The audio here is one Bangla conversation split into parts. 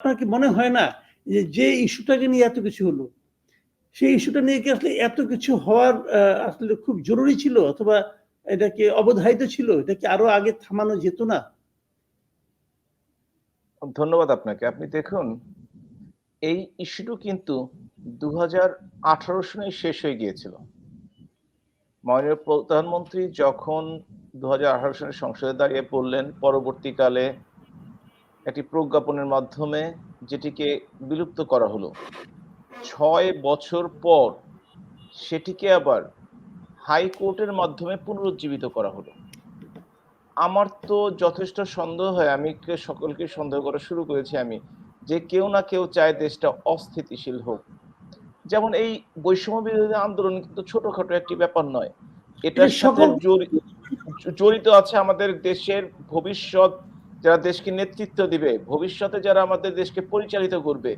আপনার কি মনে হয় না যে যে ইস্যুটাকে নিয়ে এত কিছু হলো? সেই ইস্যুটা নিয়ে কি আসলে এত কিছু হওয়ার আসলে খুব জরুরি ছিল অথবা এটা কি অবধারিত ছিল? এটা কি আরও আগে থামানো যেত না? ধন্যবাদ আপনাকে। আপনি দেখুন, এই ইস্যুটা কিন্তু দু হাজার আঠারো সনে শেষ হয়ে গিয়েছিল। মাননীয় প্রধানমন্ত্রী যখন দু হাজার আঠারো সনে সংসদে দাঁড়িয়ে পড়লেন, পরবর্তীকালে একটি প্রজ্ঞাপনের মাধ্যমে যেটিকে বিলুপ্ত করা হলো। ছয় বছর পর সেটিকে আবার হাইকোর্টের মাধ্যমে পুনরুজ্জীবিত করা হলো। আমার তো যথেষ্ট সন্দেহ হয় আমি সকলকে সন্দেহ করা শুরু করেছি আমি যে কেউ না কেউ চায় দেশটা অস্থিতিশীল হোক। যেমন এই বৈষম্য বিরোধী আন্দোলন কিন্তু ছোটখাটো একটি ব্যাপার নয়। এটার এটা সাথে সকল- জড়ি- জড়িত আছে আমাদের দেশের ভবিষ্যৎ যারা দেশকে নেতৃত্ব দিবে, ভবিষ্যতে যারা আমাদের দেশকে পরিচালিত করবে,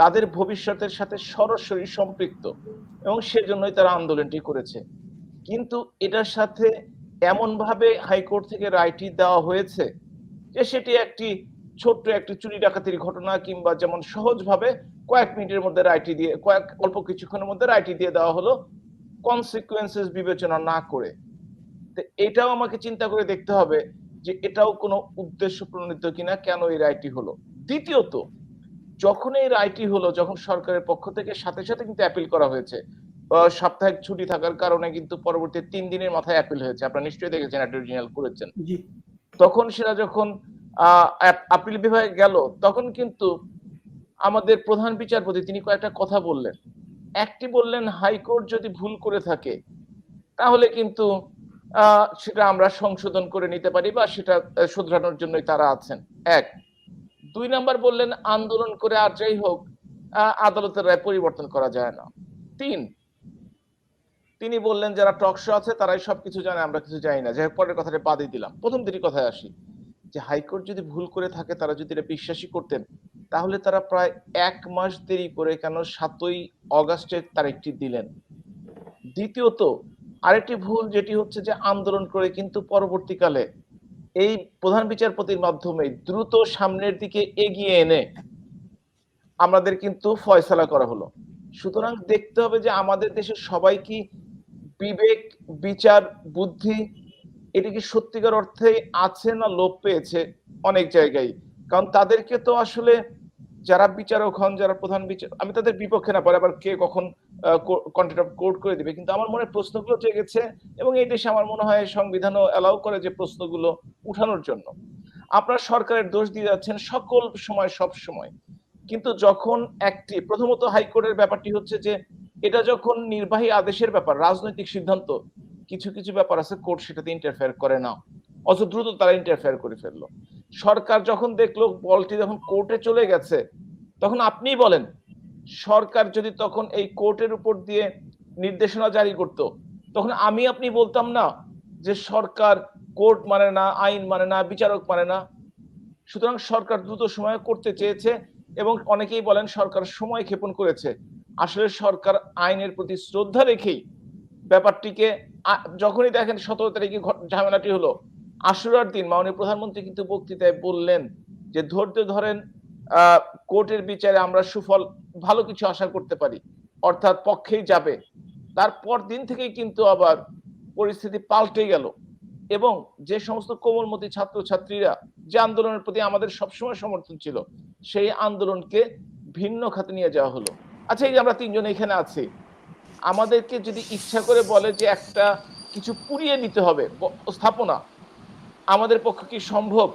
তাদের ভবিষ্যতের সাথে সরাসরি সম্পৃক্ত এবং সেজন্যই তারা আন্দোলনটি করেছে। কিন্তু এটার সাথে এমনভাবে হাইকোর্ট থেকে রায়টি দেওয়া হয়েছে যে সেটি একটি ছোট্ট একটি চুরি ডাকাতির ঘটনা কিংবা যেমন সহজভাবে কয়েক মিনিটের মধ্যে রায়টি দিয়ে, কয়েক অল্প কিছুক্ষণের মধ্যে রায়টি দিয়ে দেওয়া হলো কনসিকুয়েন্সেস বিবেচনা না করে। তো এটাও আমাকে চিন্তা করে দেখতে হবে যে এটাও কোনো উদ্দেশ্য প্রণীত কিনা কেন এই রায়টি হলো? দ্বিতীয়ত যখন এই রায়টি হলো যখন সরকারের পক্ষ থেকে সাথে সাথে কিন্তু অ্যাপিল করা হয়েছে সাপ্তাহিক ছুটি থাকার কারণে কিন্তু পরবর্তী তিন দিনের মাথায় অ্যাপিল হয়েছে। আপনারা নিশ্চয়ই দেখেছেন অ্যাটর্নি করেছেন। তখন সেটা যখন আহ, আপিল বিভাগে গেল তখন কিন্তু আমাদের প্রধান বিচারপতি তিনি কয়েকটা কথা বললেন। একটি বললেন হাইকোর্ট যদি ভুল করে থাকে তাহলে কিন্তু সেটা আমরা সংশোধন করে নিতে পারি বা সেটা শুধরানোর জন্যই তারা আছেন। এক, দুই নাম্বার বললেন আন্দোলন করে আর যাই হোক আদালতের রায় পরিবর্তন করা যায় না। তিন, তিনি বললেন যারা টক শো আছে তারাই সবকিছু জানে, আমরা কিছু জানি না। যাই পরের কথাটা বাদই দিলাম। প্রথম দিনই কথায় আসি যে হাইকোর্ট যদি ভুল করে থাকে, তারা যদি এটা বিশ্বাসী করতেন, তাহলে তারা প্রায় এক মাস দেরি করে কেন সাতই অগাস্টের তারিখটি দিলেন। দ্বিতীয়ত আরেকটি ভুল যেটি হচ্ছে যে আন্দোলন করে কিন্তু পরবর্তীকালে এই প্রধান বিচারপতির মাধ্যমে দ্রুত সামনের দিকে এগিয়ে এনে আমাদের কিন্তু ফয়সালা করা হলো। সুতরাং দেখতে হবে যে আমাদের দেশে সবাই কি বিবেক, বিচার, বুদ্ধি, এটি কি সত্যিকার অর্থে আছে না লোপ পেয়েছে অনেক জায়গায়? কারণ তাদেরকে তো আসলে যারা বিচারক হন, যারা প্রধান বিচার আমি তাদের বিপক্ষে না, পরে আবার কে কখন কন্টেন্ট অফ কোর্ট করে দিবে। কিন্তু আমার মনে প্রশ্নগুলো জেগেছে এবং এই দেশে আমার মনে হয় সংবিধানও অ্যালাউ করে যে প্রশ্নগুলো উঠানোর জন্য। আপনারা সরকারের দোষ দিয়ে যাচ্ছেন সকল সময়, সব সময়। কিন্তু যখন একটি, প্রথমত হাইকোর্টের ব্যাপারটি হচ্ছে যে, এটা যখন নির্বাহী আদেশের ব্যাপার, রাজনৈতিক সিদ্ধান্ত, কিছু কিছু ব্যাপার আছে, কোর্ট সেটাতে ইন্টারফেয়ার করে না। অত দ্রুত তারা ইন্টারফেয়ার করে ফেলল। সরকার যখন দেখল বলটি যখন কোর্টে চলে গেছে, তখন আপনিই বলেন সরকার যদি তখন এই কোর্টের উপর দিয়ে নির্দেশনা জারি করত, তখন আমি আপনি বলতাম না যে সরকার কোর্ট মানে না, আইন মানে না, বিচারক মানে না। সুতরাং সরকার দ্রুত সময় করতে চেয়েছে এবং অনেকেই বলেন সরকার সময় ক্ষেপণ করেছে। আসলে সরকার আইনের প্রতি শ্রদ্ধা রেখেই ব্যাপারটিকে যখনই দেখেন সতেরো তারিখে ঝামেলাটি হলো, আশুরার দিন মাননীয় প্রধানমন্ত্রী কিন্তু বক্তৃতায় বললেন যে ধৈর্য ধরেন কোর্টের বিচারে আমরা সুফল, ভালো কিছু আশা করতে পারি। অর্থাৎ পক্ষেই যাবে। তারপর দিন থেকেই কিন্তু আবার পরিস্থিতি পাল্টে গেল। এবং যে সমস্ত কোমলমতি ছাত্রছাত্রীরা যে আন্দোলনের প্রতি আমাদের সবসময় সমর্থন ছিল, সেই আন্দোলনকে ভিন্ন খাতে নিয়ে যাওয়া হলো। আচ্ছা এই যে আমরা তিনজন এখানে আছি, আমাদেরকে যদি ইচ্ছা করে বলে যে একটা কিছু পুড়িয়ে নিতে হবে স্থাপনা, আমাদের পক্ষে কি সম্ভব?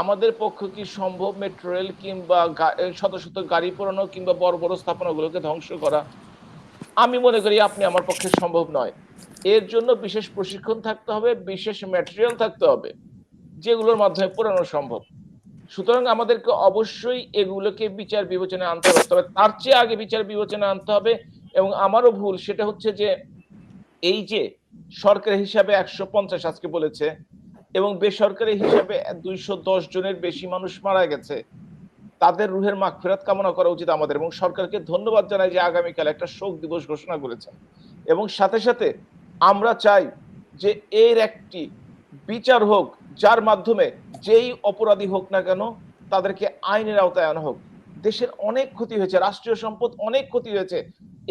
আমাদের পক্ষে কি সম্ভব মেট্রো রেল কিংবা শত শত গাড়ি পোড়ানো কিংবা বড় বড় স্থাপনাগুলোকে ধ্বংস করা? আমি মনে করি আপনি আমার পক্ষে সম্ভব নয়। এর জন্য বিশেষ প্রশিক্ষণ থাকতে হবে, বিশেষ ম্যাটেরিয়াল থাকতে হবে, যেগুলোর মাধ্যমে পোড়ানো সম্ভব। সুতরাং আমাদেরকে অবশ্যই এগুলোকে বিচার বিবেচনা আনতে হবে, তবে তার চেয়ে আগে বিচার বিবেচনা আনতে হবে এবং আমারও ভুল সেটা হচ্ছে যে, এই যে সরকার হিসাবে একশো পঞ্চাশ আজকে বলেছে এবং বেসরকারি হিসাবে দুইশো দশ জনের বেশি মানুষ মারা গেছে। তাদের রুহের মাগফিরাত কামনা করা উচিত আমাদের এবং সরকারকে ধন্যবাদ জানাই যে আগামীকাল একটা শোক দিবস ঘোষণা করেছেন এবং সাথে সাথে আমরা চাই যে এর একটি বিচার হোক, যার মাধ্যমে যেই অপরাধী হোক না কেন তাদেরকে আইনের আওতায় আনা হোক। দেশের অনেক ক্ষতি হয়েছে, রাষ্ট্রীয় সম্পদ অনেক ক্ষতি হয়েছে।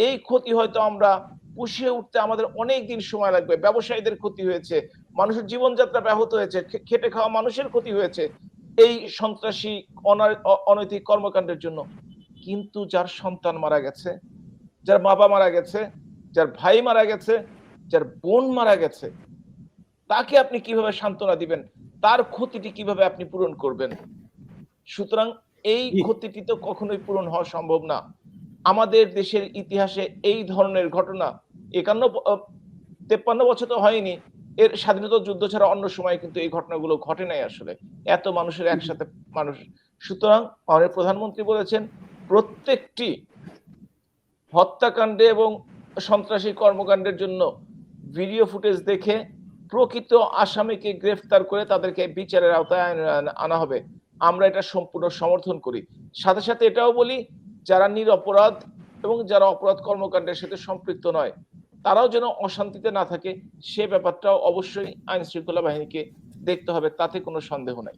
এই ক্ষতি হয়তো আমরা পুষিয়ে উঠতে আমাদের অনেক দিন সময় লাগবে। ব্যবসায়ীদের ক্ষতি হয়েছে মানুষের জীবনযাত্রা ব্যাহত হয়েছে খেটে খাওয়া মানুষের ক্ষতি হয়েছে এই সন্ত্রাসী অনৈতিক কর্মকাণ্ডের জন্য। কিন্তু যার সন্তান মারা গেছে যার বাবা মারা গেছে যার ভাই মারা গেছে যার বোন মারা গেছে তাকে আপনি কীভাবে সান্ত্বনা দিবেন? তার ক্ষতিটি কীভাবে আপনি পূরণ করবেন? সুতরাং এই ক্ষতিটি তো কখনোই পূরণ হওয়া সম্ভব না। আমাদের দেশের ইতিহাসে এই ধরনের ঘটনা একান্ন তেপ্পান্ন বছর তো হয়নি। এর স্বাধীনতা যুদ্ধ ছাড়া অন্য সময় কিন্তু এই ঘটনাগুলো ঘটে নাই আসলে। এত মানুষের একসাথে মানুষ। সুতরাং আমাদের প্রধানমন্ত্রী বলেছেন, প্রত্যেকটি হত্যাকাণ্ডে এবং সন্ত্রাসী কর্মকাণ্ডের জন্য ভিডিও ফুটেজ দেখে প্রকৃত আসামিকে গ্রেফতার করে তাদেরকে বিচারের আওতায় আনা- হবে। আমরা এটা সম্পূর্ণ সমর্থন করি। সাথে সাথে এটাও বলি যারা নিরপরাধ এবং যারা অপরাধ কর্মকাণ্ডের সাথে সম্পৃক্ত নয়, তারাও যেন অশান্তিতে না থাকে, সে ব্যাপারটাও অবশ্যই আইন শৃঙ্খলা বাহিনীকে দেখতে হবে, তাতে কোনো সন্দেহ নাই।